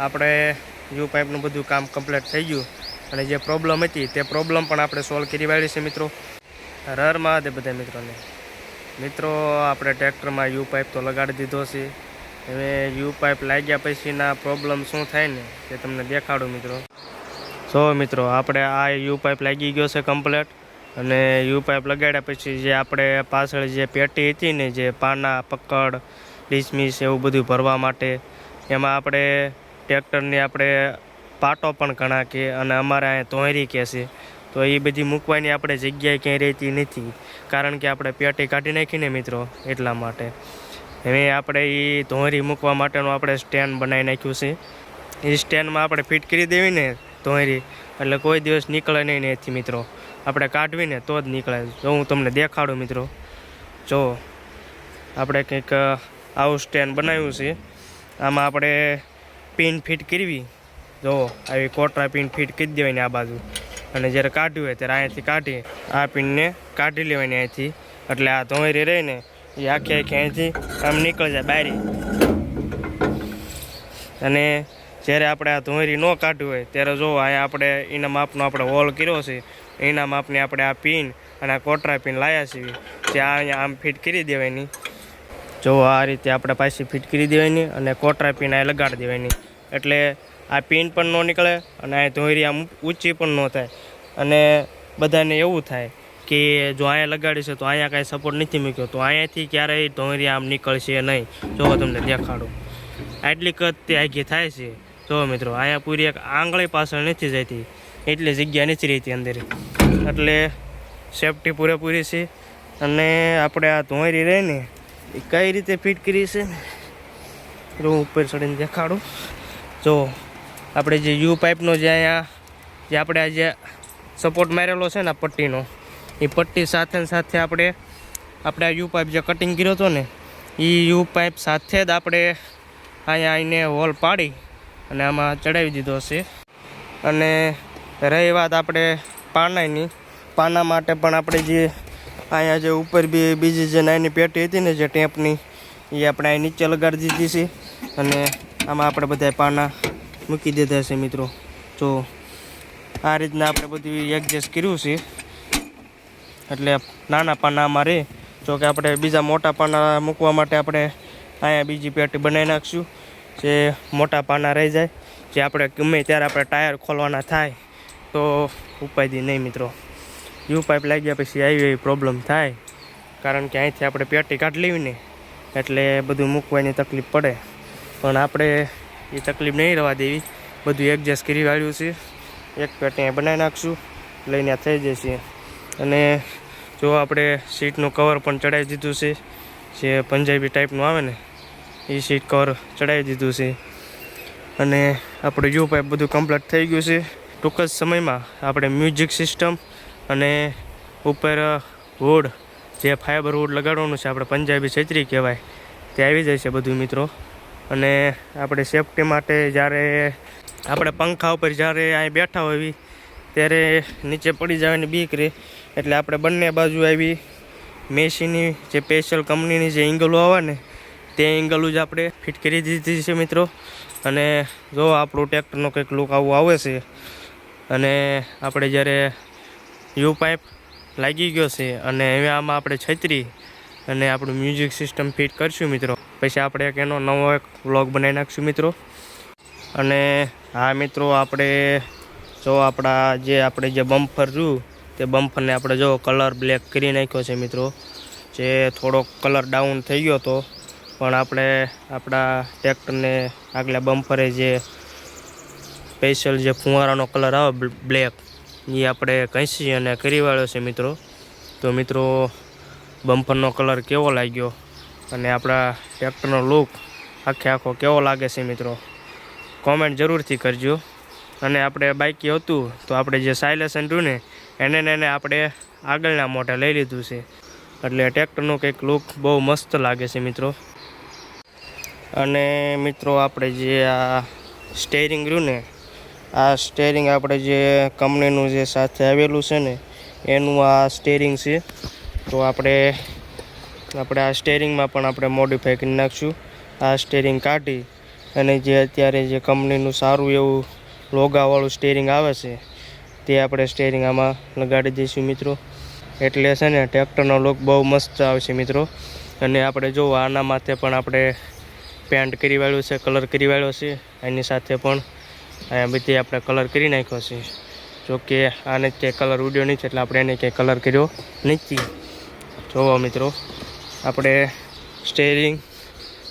આપણે યુ પાઇપનું બધું કામ કમ્પ્લીટ થઈ ગયું. અને જે પ્રોબ્લેમ હતી, તે પ્રોબ્લેમ પણ આપણે સોલ્વ કરી વાળી છે મિત્રો. રર મહાદેવ બધા મિત્રોને. મિત્રો, આપણે ટ્રેક્ટરમાં યુ પાઇપ તો લગાડી દીધો છે. હવે યુ પાઇપ લાગ્યા પછીના પ્રોબ્લેમ શું થાય ને, તે તમને દેખાડું મિત્રો. સો મિત્રો, આપણે આ યુ પાઇપ લાગી ગયો છે કમ્પ્લેટ અને યુ પાઇપ લગાડ્યા પછી જે આપણે પાછળ જે પેટી હતી ને, જે પાના, પકડ ડિસમિસ એવું બધું ભરવા માટે, એમાં આપણે ટ્રેક્ટરની આપણે પાટો પણ ઘણા કે અને અમારે અહીંયા તોહરી કે છે. તો એ બધી મૂકવાની આપણે જગ્યાએ ક્યાંય રહેતી નથી. કારણ કે આપણે પેટી કાઢી નાખીને મિત્રો, એટલા માટે. હવે આપણે એ ધોરી મૂકવા માટેનું આપણે સ્ટેન્ડ બનાવી નાખ્યું છે. એ સ્ટેન્ડમાં આપણે ફિટ કરી દેવી ને ધોરી એટલે કોઈ દિવસ નીકળે નહીં ને એથી મિત્રો. આપણે કાઢવીને તો જ નીકળે. જો હું તમને દેખાડું મિત્રો. જો, આપણે કંઈક આવું સ્ટેન્ડ બનાવ્યું છે. આમાં આપણે પિન ફિટ કરવી. જુઓ આવી કોટરા પિન ફિટ કરી દેવાની આ બાજુ. અને જ્યારે કાઢવી હોય ત્યારે અહીંયાથી કાઢી, આ પિનને કાઢી લેવાની અહીંયાથી એટલે આ ધોરી રહીને એ આખી આખી અહીંથી આમ નીકળી જાય બારી. અને જ્યારે આપણે આ ધોરી ન કાઢવી હોય ત્યારે જો અહીંયા આપણે એના માપનો આપણે હોલ કર્યો છે, એના માપની આપણે આ પિન અને આ કોટરા પિન લાયા છીએ ત્યાં અહીંયા આમ ફિટ કરી દેવાની. જો આ રીતે આપણે પાછી ફિટ કરી દેવાની અને કોટરા પિન આ લગાડી દેવાની. એટલે આ પિન પણ ન નીકળે અને આ ધોયરી આમ ઊંચી પણ ન થાય. અને બધાને એવું થાય કે જો અહીંયા લગાડી છે તો અહીંયા કાંઈ સપોર્ટ નથી મૂક્યો. તો અહીંયાથી ક્યારેય ધોયરી આમ નીકળશે નહીં. જો તમને દેખાડું. આટલી કદ તે આગી થાય છે. જો મિત્રો, અહીંયા પૂરી એક આંગળી પાછળ નથી જતી. એટલી જગ્યા નથી રહેતી અંદર. એટલે સેફટી પૂરેપૂરી છે. અને આપણે આ ધોયરી રહીને એ કઈ રીતે ફિટ કરી છે હું ઉપર ચડીને દેખાડું. જો, આપણે જે યુ પાઇપનો જે અહીંયા, જે આપણે આ જે સપોર્ટ મારેલો છે ને પટ્ટીનો, એ પટ્ટી સાથે સાથે આપણે આપણે આ યુ પાઇપ જે કટિંગ કર્યો હતો ને, એ યુ પાઇપ સાથે જ આપણે અહીંયા આવીને હોલ પાડી અને આમાં ચડાવી દીધો છે. અને રહી વાત આપણે પાનાની, પાના માટે પણ આપણે જે અહીંયા જે ઉપર બી બીજી જે નાની પેટી હતી ને જે ટેપની, એ આપણે અહીં નીચે લગાડી દીધી છે. અને આમાં આપણે બધા પાના મૂકી દીધા છે મિત્રો. જો આ રીતના આપણે બધું એડજસ્ટ કર્યું છે. એટલે નાના પાના આમાં રહે જો કે આપણે બીજા મોટા પાના મૂકવા માટે આપણે અહીંયા બીજી પેટી બનાવી નાખશું. જે મોટા પાના રહી જાય. જે આપણે ગમે ત્યારે આપણે ટાયર ખોલવાના થાય. તો ઉપાયથી નહીં મિત્રો. યુ પાઇપ લાગ્યા પછી આવી એવી પ્રોબ્લેમ થાય. કારણ કે અહીંથી આપણે પેટી કાઢી લેવી ને. એટલે બધું મૂકવાની તકલીફ પડે. પણ આપણે એ તકલીફ નહીં રહેવા દેવી. બધું એડજસ્ટ કરી વાળ્યું છે. એક પેટી બનાવી નાખશું, લઈને થઈ જશે. અને જો આપણે સીટનું કવર પણ ચડાવી દીધું છે, જે પંજાબી ટાઈપનું આવે ને, એ સીટ કવર ચડાવી દીધું છે. અને આપણે યુ પાઇપ બધું કમ્પ્લીટ થઈ ગયું છે. ટૂંક જ સમયમાં આપણે મ્યુઝિક સિસ્ટમ અને ઉપર વુડ જે ફાઈબર વુડ લગાડવાનું છે, આપણે પંજાબી છેતરી કહેવાય, તે આવી જાય છે બધું મિત્રો. અને આપણે સેફટી માટે જ્યારે આપણે પંખા ઉપર જ્યારે અહીં બેઠા હોવી ત્યારે નીચે પડી જવાની બીક રહે એટલે આપણે બંને બાજુ આવી મેસીની જે સ્પેશિયલ કંપનીની જે એંગલો આવે ને તે એંગલો જ આપણે ફિટ કરી દીધી છે મિત્રો. અને જો આપણું ટ્રેક્ટરનો કંઈક લુક આવું આવે છે, અને આપણે જ્યારે યુ પાઇપ લાગી ગયો છે, અને હવે આમાં આપણે છત્રી અને આપણું મ્યુઝિક સિસ્ટમ ફિટ કરશું મિત્રો. પછી આપણે એક એનો નવો એક વ્લોગ બનાવી નાખશું મિત્રો. અને હા મિત્રો, આપણે જો આપણા જે આપણે જે બમ્ફર રહ્યું તે બમ્ફરને આપણે જો કલર બ્લેક કરી નાખ્યો છે મિત્રો. જે થોડોક કલર ડાઉન થઈ ગયો હતો પણ આપણે આપણા ટ્રેક્ટરને આગલા બમ્ફરે જે સ્પેશિયલ જે ફુવારાનો કલર આવે બ્લેક એ આપણે ઘસી અને કરી વાળ્યો છે મિત્રો. તો મિત્રો બમ્પરનો કલર કેવો લાગ્યો? અને આપણા ટ્રેક્ટરનો લુક આખે આખો કેવો લાગે છે મિત્રો? કોમેન્ટ જરૂરથી કરજો. અને આપણે બાઇકી હતું, તો આપણે જે સાયલેશન રહ્યું ને એને એને આપણે આગળના મોઢે લઈ લીધું છે. એટલે ટ્રેક્ટરનો કંઈક લુક બહુ મસ્ત લાગે છે મિત્રો. અને મિત્રો આપણે જે આ સ્ટેરિંગ રહ્યું ને આ સ્ટેરિંગ આપણે જે કંપનીનું જે સાથે આવેલું છે ને, એનું આ સ્ટેરિંગ છે. તો આપણે આપણે આ સ્ટેરિંગમાં પણ આપણે મોડિફાઈ કરી નાખશું. આ સ્ટેરિંગ કાઢી અને જે અત્યારે જે કંપનીનું સારું એવું લોગાવાળું સ્ટેરિંગ આવે છે, તે આપણે સ્ટેરિંગ આમાં લગાડી દઈશું મિત્રો. એટલે છે ને ટ્રેક્ટરનો લોક બહુ મસ્ત આવશે મિત્રો. અને આપણે જો આના માથે પણ આપણે પેન્ટ કરી વાળ્યું છે કલર કરી વાળ્યો છે, એની સાથે પણ અહીંયા બધી આપણે કલર કરી નાખ્યો છે. જો કે આને ક્યાંય કલર ઉડ્યો નહીં છે એટલે આપણે એને ક્યાંય કલર કર્યો નથી. જોવો મિત્રો. આપણે સ્ટેરિંગ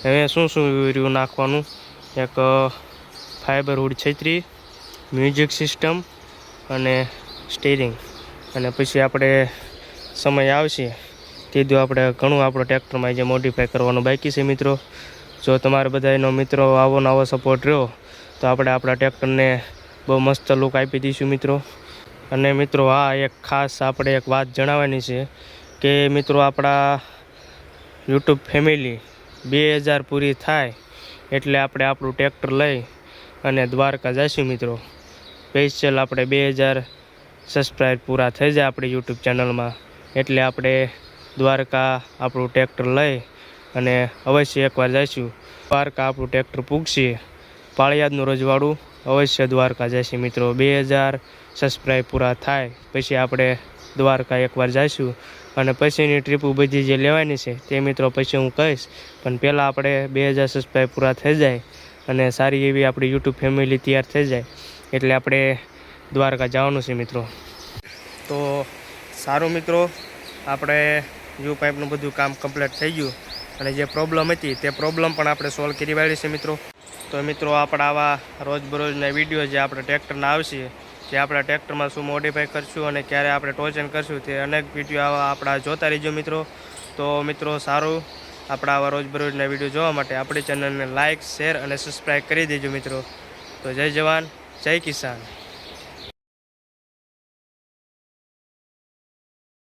હવે શું શું રહ્યું નાખવાનું? એક ફાઈબર હુડ છત્રી મ્યુઝિક સિસ્ટમ અને સ્ટેરિંગ અને પછી આપણે સમય આવશે કીધું આપણે ઘણું આપણો ટ્રેક્ટરમાં જે મોડિફાઈ કરવાનું બાકી છે મિત્રો. જો તમારે બધાનો મિત્રો આવો નવો સપોર્ટ રહ્યો, તો આપણે આપણા ટ્રેક્ટરને બહુ મસ્ત લુક આપી દઈશું મિત્રો. અને મિત્રો હા એક ખાસ આપણે એક વાત જણાવવાની છે કે મિત્રો, આપણા યુટ્યુબ ફેમિલી બે હજાર પૂરી થાય એટલે આપણે આપણું ટ્રેક્ટર લઈ અને દ્વારકા જઈશું મિત્રો. સ્પેશિયલ આપણે બે હજાર સબસ્ક્રાઈબ પૂરા થઈ જાય આપણી યુટ્યુબ ચેનલમાં. એટલે આપણે દ્વારકા આપણું ટ્રેક્ટર લઈ અને અવશ્ય એકવાર જઈશું. દ્વારકા આપણું ટ્રેક્ટર પૂગશે. પાળિયાદનું રજવાડું અવશ્ય દ્વારકા જશે મિત્રો. બે હજાર સબસ્ક્રાઈબ પૂરા થાય. પછી આપણે દ્વારકા એકવાર જઈશું. અને પછીની ટ્રીપ બધી જે લેવાની છે તે મિત્રો પછી હું કહીશ. પણ પહેલાં આપણે બે હજાર સબસ્ક્રાઈબ પૂરા થઈ જાય અને સારી એવી આપણી યુટ્યુબ ફેમિલી તૈયાર થઈ જાય. એટલે આપણે દ્વારકા જવાનું છે મિત્રો. તો સારું મિત્રો, આપણે યુ પાઇપનું બધું કામ કમ્પ્લીટ થઈ ગયું. અને જે પ્રોબ્લેમ હતી તે પ્રોબ્લેમ પણ આપણે સોલ્વ કરી વાળી છે મિત્રો. તો મિત્રો, આપણા આવા રોજબરોજના વીડિયો જે આપણે ટ્રેક્ટરના આવશે જે આપણા ટ્રેક્ટરમાં શું મોડિફાઈ કરશું અને ક્યારે આપણે ટોચન કરશું તે અનેક વીડિયો આવા આપણા જોતા રહીજો મિત્રો. તો મિત્રો, સારું આપણા આવા રોજબરોજના વીડિયો જોવા માટે આપણી ચેનલને લાઇક શેર અને સબસ્ક્રાઈબ કરી દેજો મિત્રો. તો જય જવાન, જય કિસાન.